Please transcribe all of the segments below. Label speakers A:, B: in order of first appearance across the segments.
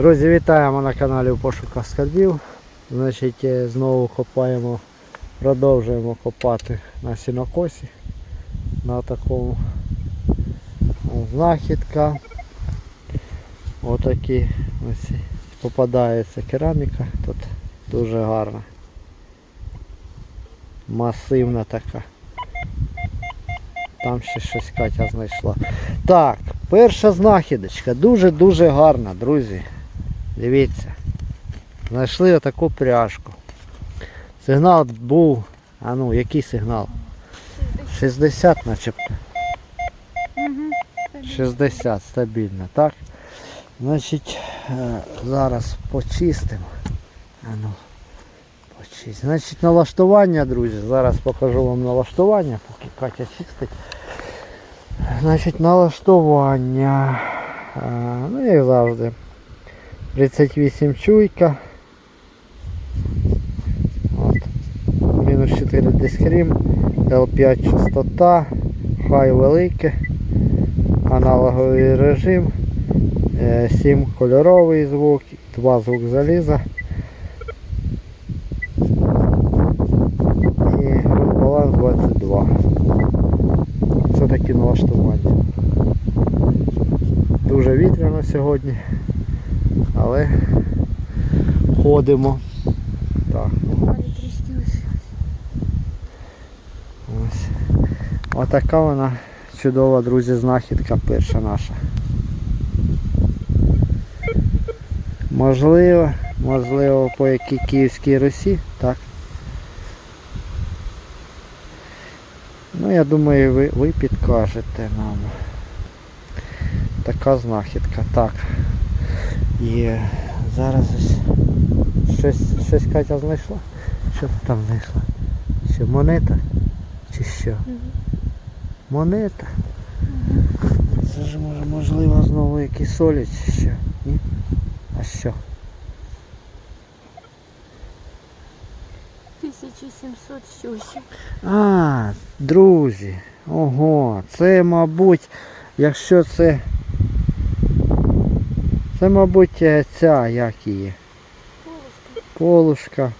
A: Друзі, вітаємо на каналі у пошуках скарбів. Значить, е, знову копаємо, продовжуємо копати на сінокосі. На такому знахідка. Отакі ось попадається кераміка. Тут дуже гарна. Масивна така. Там ще щось Катя знайшла. Так, перша знахідочка. Дуже-дуже гарна, друзі. Дивіться. Знайшли отаку пряжку. Сигнал був. А ну, який сигнал? 60 начебто. 60 стабільно, так? Значить, е, зараз почистимо. А ну, почистимо. Значить, налаштування, друзі. Зараз покажу вам налаштування, поки Катя чистить. Значить, налаштування. е, Ну, як завжди. 38 чуйка. От. Мінус 4 дискрім, L5 частота, хай велике, аналоговий режим, 7 кольоровий звук, 2 звук заліза. І баланс 22. Це такі налаштування. Дуже вітряно сьогодні, але ходимо. Так, ось. Отака вона чудова, друзі, знахідка перша наша. Можливо, можливо, по якій Київській Русі, так. Ну, я думаю, ви, ви підкажете нам. Така знахідка. Так. І зараз ось щось, щось Катя знайшла. Що ти там знайшла? Що монета? Чи що? Монета? Це ж може можливо знову якісь солі чи що? Ні? А що?
B: 1700 щось.
A: А, друзі. Ого, це мабуть, якщо це. Це, мабуть, е, ця, як її. Полушка. Полушка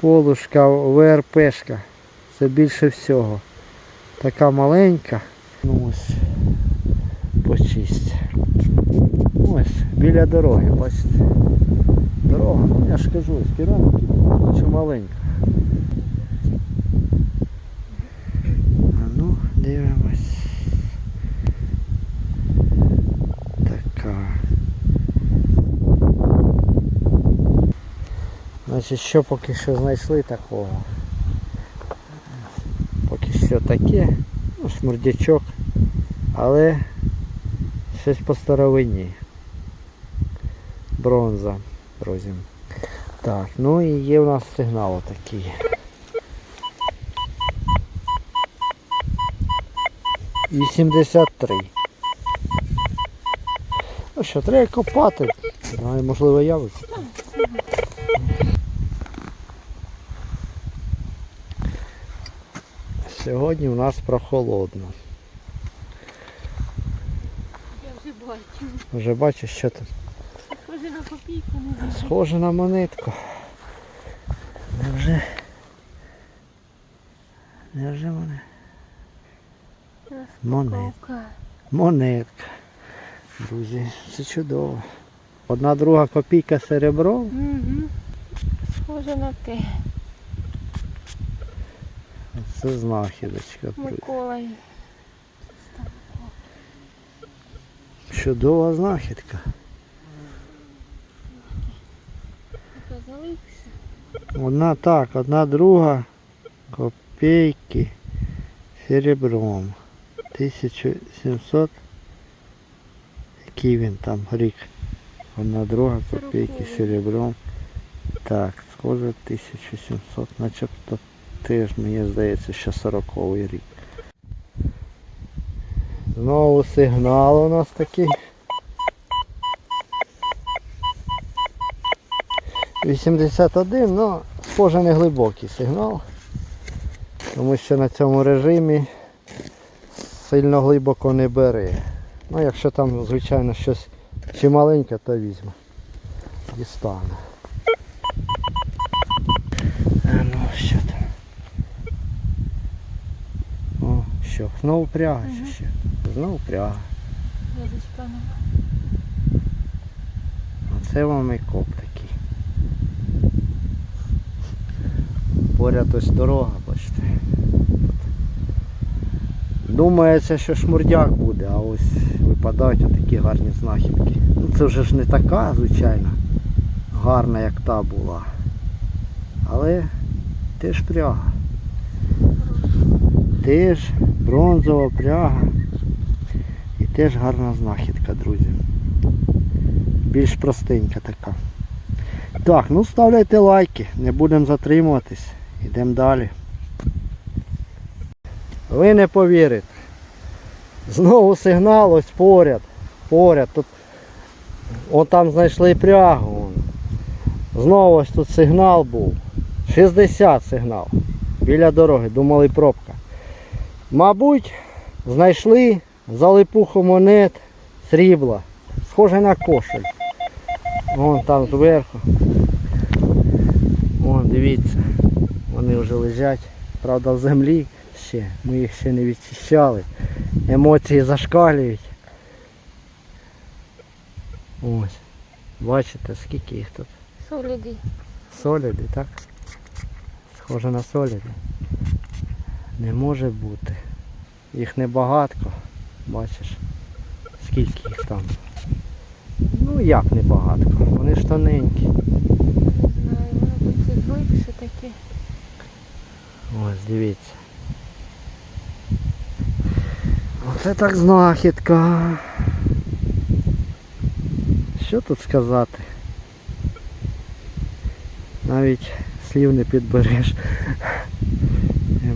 A: Полушка ВРПшка. Це більше всього. Така маленька. Ну ось. Почисть. Ось, біля дороги, бачите. Дорога, ну я ж кажу, з кераміки чи маленька. Ну, дивимось. Така. Значить, що поки що знайшли такого? Поки що таке, ну, шмурдячок, але щось по старовині. Бронза, друзі. Так, ну і є у нас сигнал такий. Вісімдесят три. Ну що, треба копати. Знаю, можливо, явиться. Сьогодні у нас прохолодно.
B: Я вже бачу.
A: Вже бачиш, що тут
B: Схоже на копійку не
A: схоже на монетку. Невже? Невже мене? Монет.
B: Розпаковка.
A: Монетка. Друзі, це чудово. Одна друга копійка серебро.
B: Угу. Схоже на те.
A: Це знахідочка.
B: Миколай.
A: Чудова знахідка. Одна так, одна друга копійки серебром. 1700. Який він там рік? Одна друга
B: Сороковий.
A: серебром. Так, схоже 1700. Начебто теж мені здається, що 40 рік. Знову сигнал у нас такий. 81, ну, схоже не глибокий сигнал. Тому що на цьому режимі сильно глибоко не бере. Ну, якщо там, звичайно, щось чи маленьке, то візьму. Дістану. А ну, що там? Що, знову пряга
B: Мгм.
A: що? Знову пряга.
B: Нема.
A: Оце вам і коп такий. Поряд ось дорога, бачите. Думається, що шмурдяк буде, а ось випадають отакі гарні знахідки. Ну це вже ж не така, звичайно, гарна, як та була. Але теж пряга. Теж бронзова пряга. І теж гарна знахідка, друзі більш простенька така. Так, ну ставляйте лайки, не будемо затримуватись. Йдемо далі. Ви не повірите. Знову сигнал ось поряд. Поряд. Тут От там знайшли прягу. Знову ось тут сигнал був. 60 сигнал. Біля дороги. Думали пробка. Мабуть, знайшли залипуху монет срібла. Схоже на кошель. Вон там зверху. Вон, дивіться. Вони вже лежать. Правда в землі ще. Ми їх ще не відчищали. Емоції зашкалюють. Ось. Бачите, скільки їх тут?
B: Соліді.
A: Соліди, так? Схоже на соліди. Не може бути. Їх небагатко. Бачиш, скільки їх там. Ну як небагатко. Вони ж тоненькі.
B: Не знаю, воно тут ці глибше таке.
A: Ось дивіться. Оце так знахідка. Що тут сказати? Навіть слів не підбереш.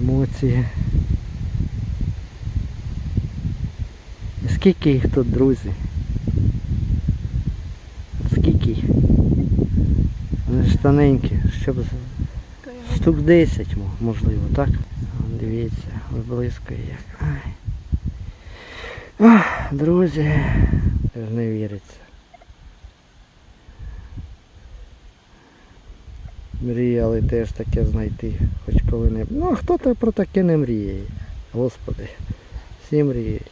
A: Емоції. Скільки їх тут, друзі? Скільки їх? Вони ж тоненькі, щоб Штук 10, можливо, так? Дивіться, виблискує як. Ах, друзі, не віриться. Мріяли теж таке знайти, хоч коли-небудь. Ну а хто то про таке не мріє? Господи, всі мріють.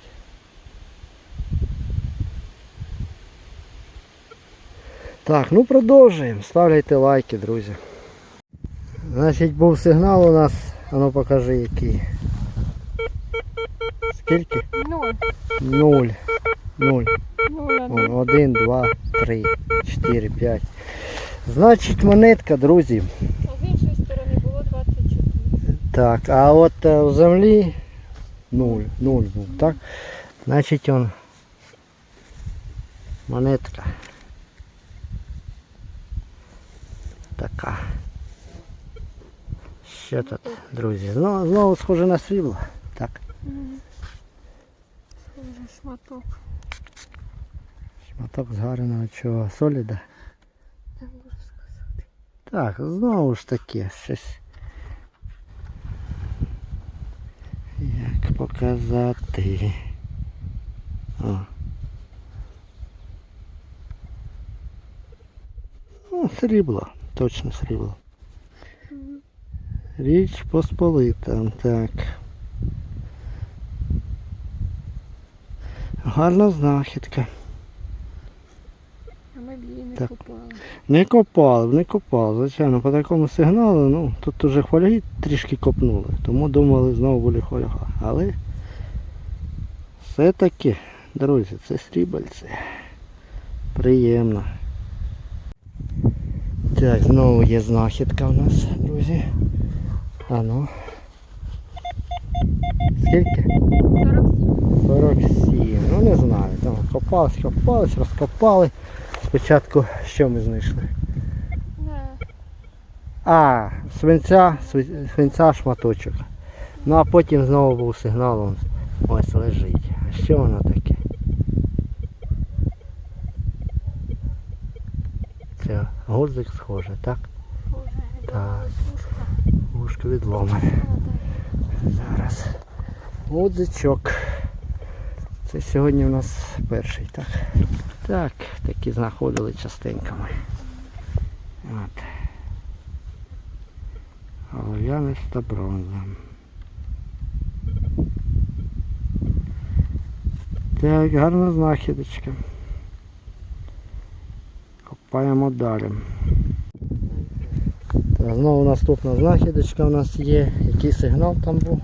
A: Так, ну продовжуємо. Ставляйте лайки, друзі. Значить був сигнал у нас, а ну покажи який. Скільки? Нуль. Нуль.
B: Нуль. Один.
A: Один, два, три, чотири, п'ять. Значить монетка, друзі.
B: А з іншої сторони було 24.
A: Так, а от е, в землі нуль. Нуль був, так? Значить он монетка. Така. Що тут, друзі? Знову, знову схоже на срібло. Так.
B: Мгм. Схоже, шматок.
A: Шматок згареного чого? Соліда? Так, знову ж таки, щось. Як показати? О. Ну, срібло, точно срібло. Річ Посполита, так. Гарна знахідка.
B: А ми б її не
A: Так.
B: купали.
A: Не копали, не копали, звичайно, по такому сигналу, ну, тут уже хвальги трішки копнули, тому думали знову буде хвальга. Але все-таки, друзі, це срібальці. Приємно. Так, знову є знахідка у нас, друзі. А ну. Скільки?
B: 47.
A: 47. Ну не знаю. Там копались, копались, розкопали. Спочатку що ми знайшли? А, свинця, свинця шматочок. Ну а потім знову був сигнал, ось лежить. А що воно таке? Це гудзик схоже, так?
B: Схоже.
A: Так. Вушко відломане. Зараз. Гудзичок. Це сьогодні у нас перший, так? Так, такі знаходили частеньками. От. Олов'яний та бронза. Так, гарна знахідочка. Копаємо далі. Так, знову наступна знахідочка у нас є. Який сигнал там був?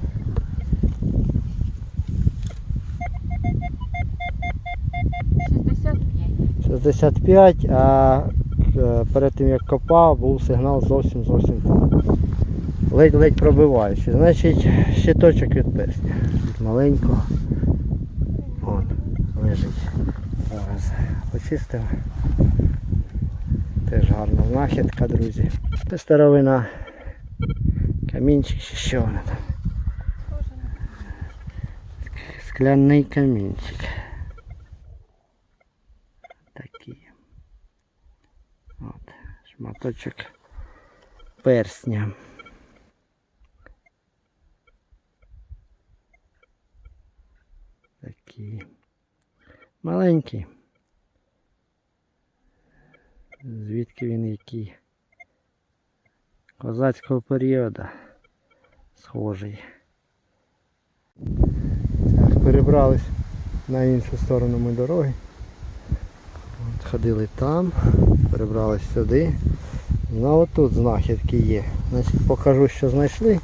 B: 65.
A: 65, а е, перед тим як копав, був сигнал зовсім зовсім. Ледь-ледь пробиваючий. Значить, щиточок від персня. Від маленького. От, лежить. Зараз почистив. Теж гарна знахідка, друзі. Це старовина. Камінчик чи що воно там. Скляний камінчик. Такий. От, шматочок персня. Такий. Маленький. Звідки він який? Козацького періоду. Схожий. Перебрались на іншу сторону ми дороги. Ходили там, перебрались сюди. Ну тут знахідки є. Значить покажу, що знайшли.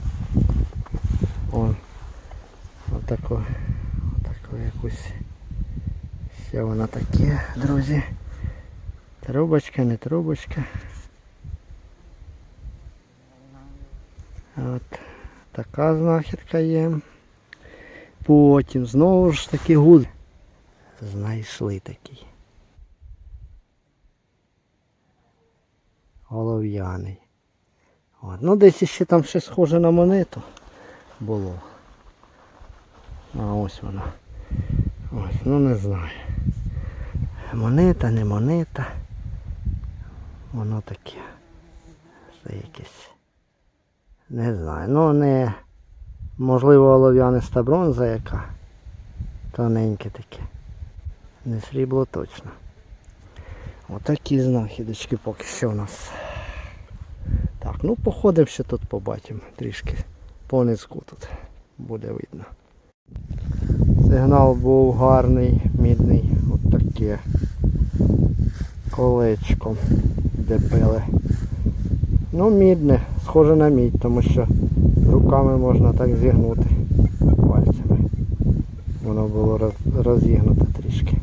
A: О, отаку, отаку якусь. Що вона таке, друзі. Трубочка, не трубочка. От така знахідка є. Потім знову ж таки гуд. Знайшли такий. Голов'яний. Ну десь ще там щось схоже на монету було. А ось вона. Ось, ну не знаю. Монета, не монета. Воно таке. Це якесь. Не знаю. Ну не можливо олов'яниста бронза яка. Тоненьке таке. Не срібло точно. Отакі знахідочки поки що у нас. Так, ну походимо ще тут побачимо трішки. По низку тут буде видно. Сигнал був гарний, мідний. От таке колечко, де пили. Ну, мідне, схоже на мідь, тому що руками можна так зігнути пальцями. Воно було розігнуто трішки.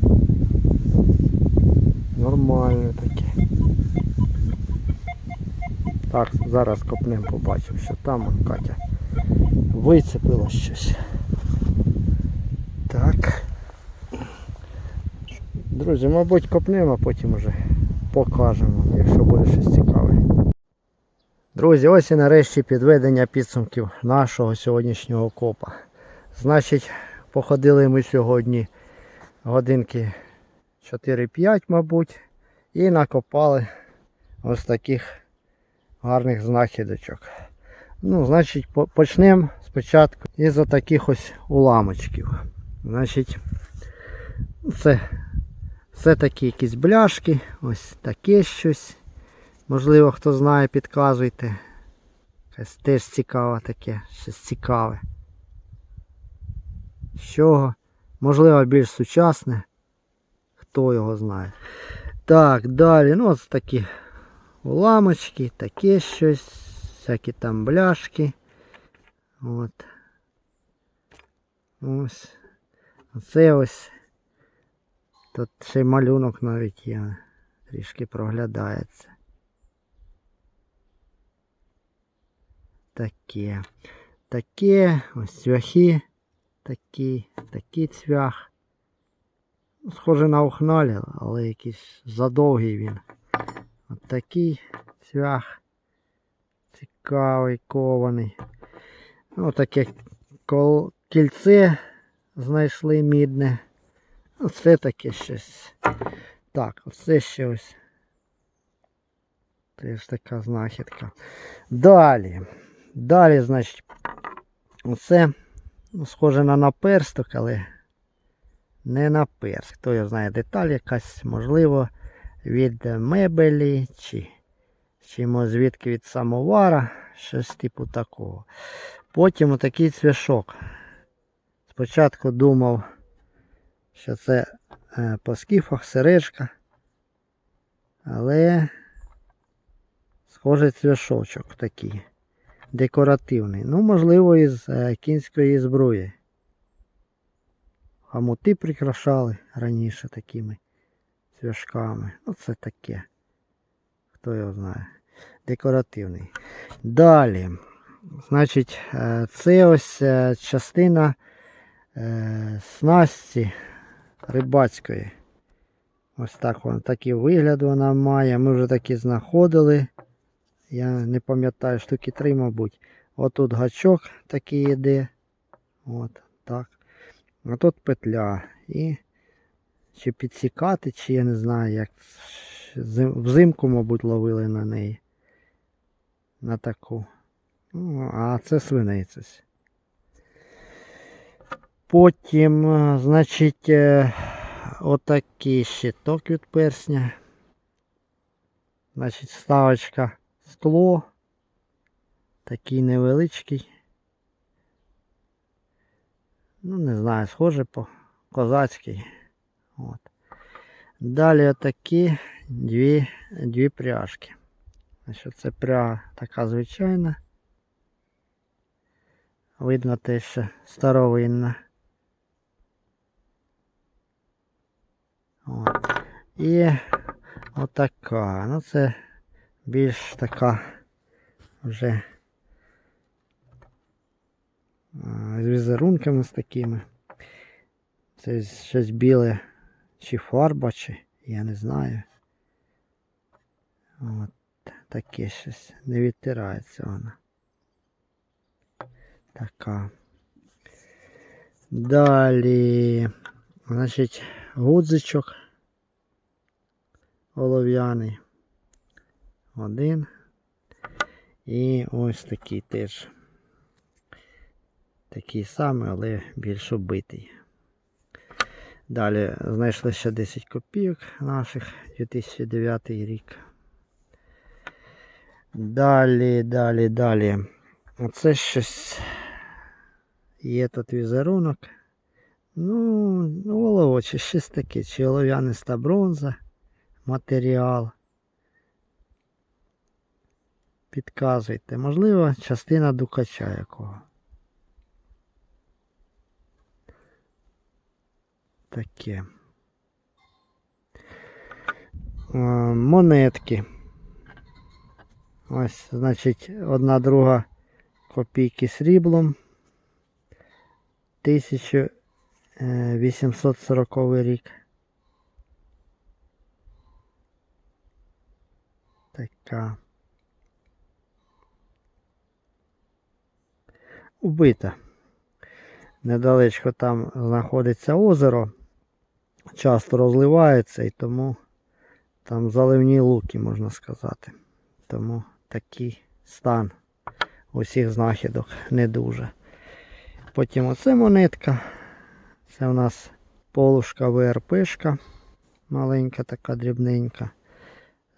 A: Нормально таке. Так, зараз копнем побачимо, що там Катя вицепило щось. Так. Друзі, мабуть, копнемо, а потім вже покажемо, якщо буде щось цікаве. Друзі, ось і нарешті підведення підсумків нашого сьогоднішнього копа. Значить, походили ми сьогодні годинки 4-5, мабуть, і накопали ось таких гарних знахідочок. Ну, значить, почнемо спочатку із отаких ось уламочків. Значить, це все такі якісь бляшки, ось таке щось. Можливо, хто знає, підказуйте. Якесь теж цікаве таке, щось цікаве. З чого? Можливо, більш сучасне. Хто його знає. Так, далі, ну ось такі уламочки, таке щось, всякі там бляшки. От. Ось. Оце ось. Тут ще й малюнок навіть є. Трішки проглядається. Таке. Таке. Ось цвяхи. Такі. Такий цвях. Ну, Схоже на ухналі, але якийсь задовгий він. От такий цвях. Цікавий, кований. Ну, таке кільце знайшли мідне. Оце таке щось. Так, оце ще ось. Теж така знахідка. Далі. Далі, значить, оце ну, схоже на наперсток, але не на перс. Хто його знає, деталь якась, можливо, від мебелі, чи, чи мо звідки від самовара, щось типу такого. Потім отакий цвяшок. Спочатку думав, що це е, по скіфах сережка. Але схожий цвяшочок такий. Декоративний. Ну, можливо, із е, кінської зброї. Хамути прикрашали раніше такими цвяшками. Ну, це таке. Хто його знає. Декоративний. Далі. Значить, е, це ось е, частина е, снасті рибацької. Ось так вона, такий вигляд вона має. Ми вже такі знаходили. Я не пам'ятаю, штуки три, мабуть. Отут гачок такий йде. От так. А тут петля. І чи підсікати, чи я не знаю, як взимку, мабуть, ловили на неї. На таку. Ну, а це свинець. Потім, е, значить, е, отакий щиток від персня. Значить, ставочка скло. Такий невеличкий. Ну, не знаю, схоже по козацький. От. Далі отакі дві, дві пряжки. Значить, це пряга така звичайна. Видно те, що старовинна. От. І отака. Ну це більш така вже з візерунками з такими. Це щось біле чи фарба, чи я не знаю. От таке щось. Не відтирається вона. Така. Далі, значить, гудзичок олов'яний. Один. І ось такий теж. Такий самий, але більш оббитий. Далі знайшли ще 10 копійок наших 2009 рік. Далі, далі, далі. Оце щось є тут візерунок. Ну, голово, чи щось таке, чи олов'яниста бронза, матеріал. Підказуйте. Можливо, частина дукача якого. Таке. Е, Монетки. Ось, значить, одна друга копійки сріблом. 1840 рік. Така. Убита. Недалечко там знаходиться озеро. Часто розливається і тому там заливні луки, можна сказати. Тому такий стан усіх знахідок не дуже. Потім оце монетка. Це у нас полушка ВРПшка. Маленька така дрібненька.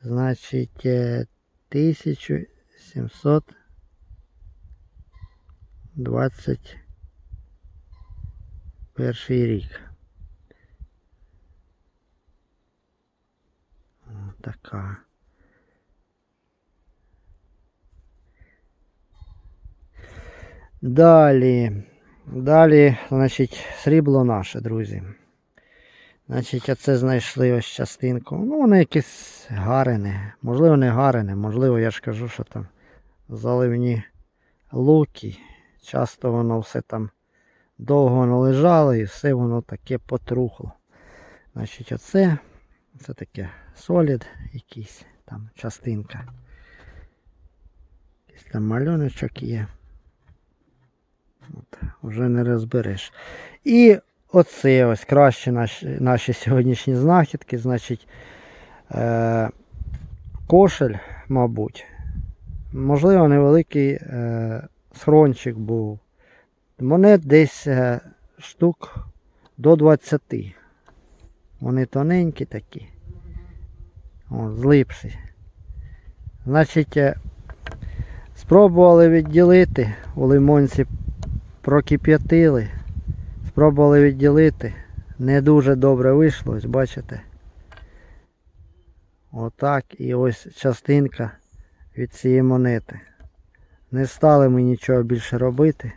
A: Значить, е, 1721 рік. Така. Далі. Далі, значить, срібло наше, друзі. Значить, оце знайшли ось частинку. Ну, воно якесь гарене. Можливо, не гарене, можливо, я ж кажу, що там заливні луки. Часто воно все там довго воно лежало і все воно таке потрухло. Значить, оце, це таке солід якийсь там частинка. Якийсь там малюночок є. От, вже не розбереш. І оце ось краще наші, наші сьогоднішні знахідки. Значить, е, кошель, мабуть. Можливо, невеликий е, схрончик був. Монет десь е, штук до 20. Вони тоненькі такі. О, злипші. Значить, е, спробували відділити, у лимонці прокип'ятили. Спробували відділити. Не дуже добре вийшло, ось бачите. Отак і ось частинка від цієї монети. Не стали ми нічого більше робити.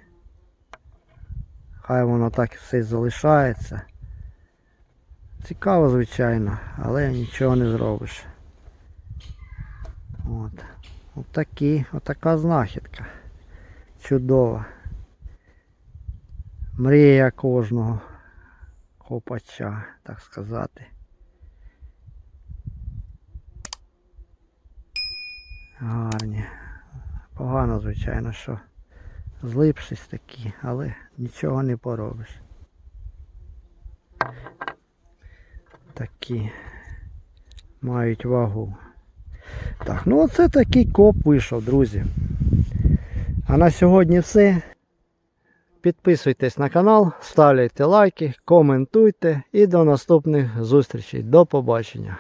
A: Хай воно так все залишається. Цікаво, звичайно, але нічого не зробиш. От. От такі, отака знахідка. Чудова. Мрія кожного копача, так сказати. Гарні. Погано, звичайно, що злипшись такі, але нічого не поробиш. Такі мають вагу. Так, ну оце такий коп вийшов, друзі. А на сьогодні все. Підписуйтесь на канал, ставляйте лайки, коментуйте і до наступних зустрічей. До побачення.